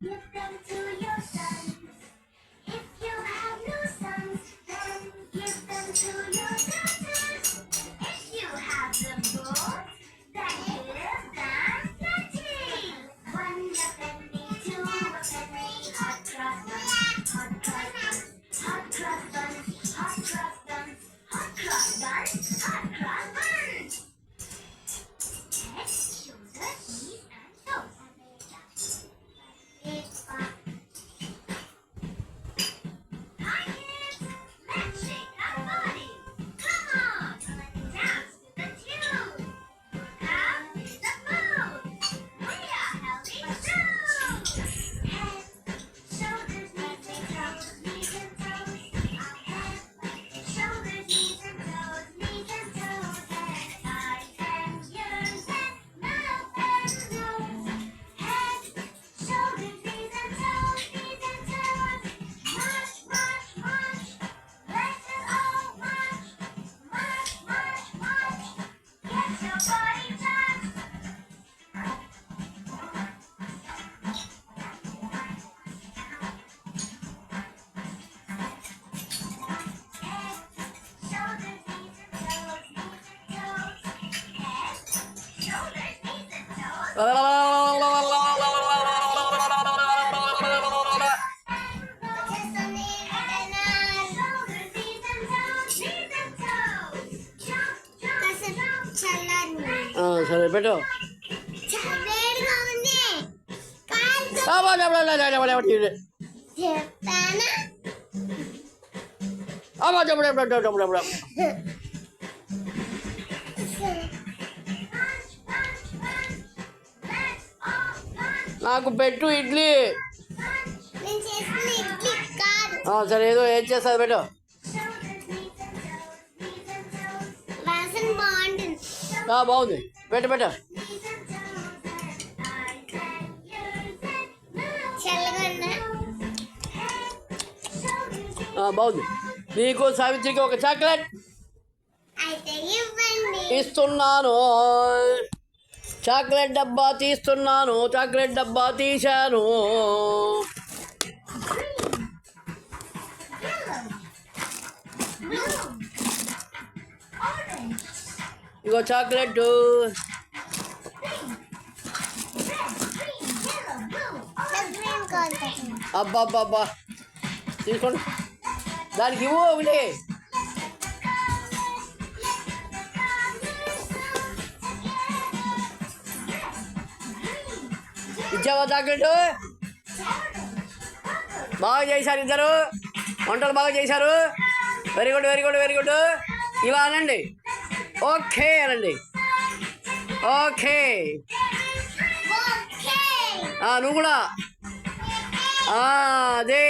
You've to your side. సరే పెట్టు చెప్పానా నాకు పెట్టు ఇడ్లీ. సరే ఏదో ఏం చేస్తుంది పెట్టు. బాగుంది. పెట్టు పెట్టు. బాగుంది. నీకు సావిత్రికి ఒక చాక్లెట్. ఇస్తున్నాను. చాక్లెట్ డబ్బా తీస్తున్నాను చాక్లెట్ డబ్బా తీశాను. ఇగో చాక్లెట్ అబ్బా అబ్బా అబ్బా తీసుకోండి. దానికి ఇవ్వు ఒకటి. ఇచ్చావా చాక్లెట్ బాగా చేశారు ఇద్దరు. వంటలు బాగా చేశారు. Very good very good very good ఇవా అనండి. ఓకే అనండి. ఓకే. నువ్వు కూడా? అదే.